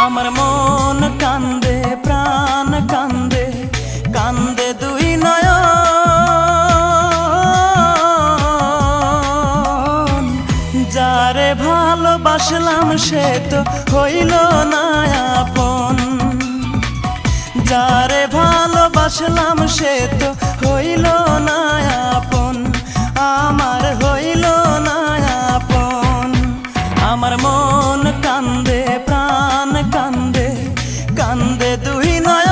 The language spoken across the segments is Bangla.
আমার মন কান্দে, প্রাণ কান্দে কান্দে দুই নয়ন। যারে ভালোবাসলাম সে তো হইল না আপন। যারে ভালোবাসলাম সে তো হইল দুই নয়ন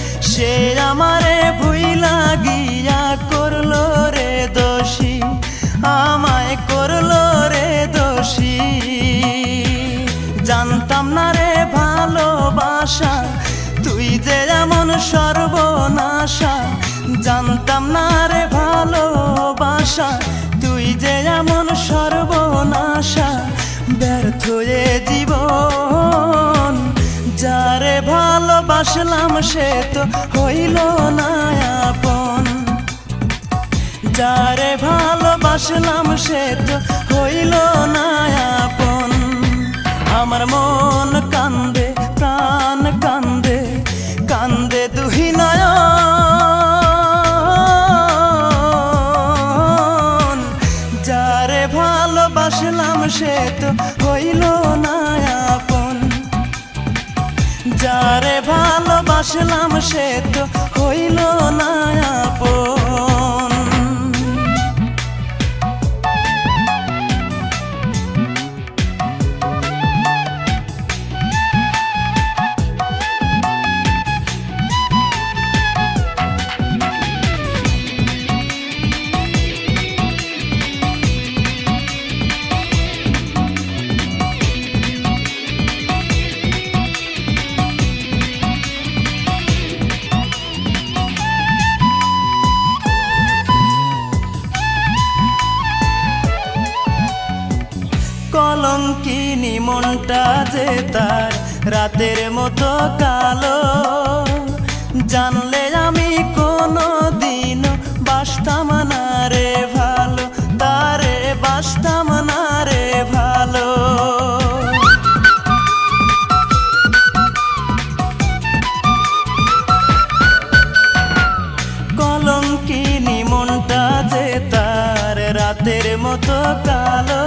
সে আমারে ভুই লাগিয়া করল রে দোষী, আমায় করল রে দোষী। জানতাম না রে ভালোবাসা, তুই যে এমন সর্বনাশা। জানতাম না রে ভালোবাসা, তুই যে এমন সর্বনাশা। ব্যর্থ ভালোবাসলাম সে তো হইল না আপন। যারে ভালোবাসলাম সে তো হইল না আপন। আমার মন কান্দে, প্রাণ কান্দে কান্দে দুহি নয়ন। যারে ভালোবাসলাম সে তো হইল না আপন। যারে ভালোবাসলাম সে তো হইল না আপন। কলঙ্কিনী মনটা যে তার রাতের মতো কালো। জানলে আমি কোনো দিন বাসতাম না রে ভালো, তারে বাসতাম না রে ভালো। কলঙ্কিনী মনটা যে তার রাতের মতো কালো।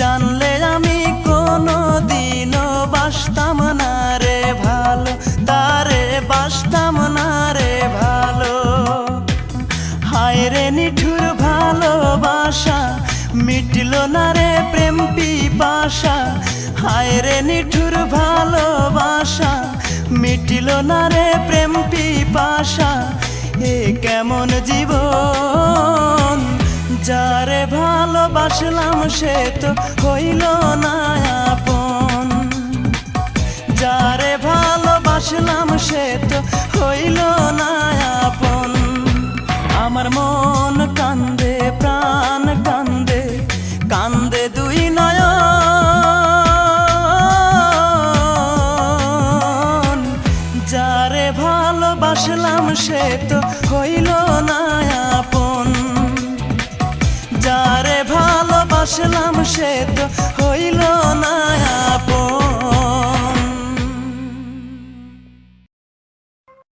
জানলে আমি কোনো দিনও বাসতাম না রে ভালো, তারে বাসতাম না রে ভালো। হায় রে নিঠুর ভালোবাসা, মিটল না রে প্রেম পিপাসা। হায় রে নিঠুর ভালোবাসা, মিটল না রে প্রেম পিপাসা। এ কেমন জীবন? যারে ভালোবাসলাম সে তো হইল না আপন। যারে বসলাম সে তো হইল না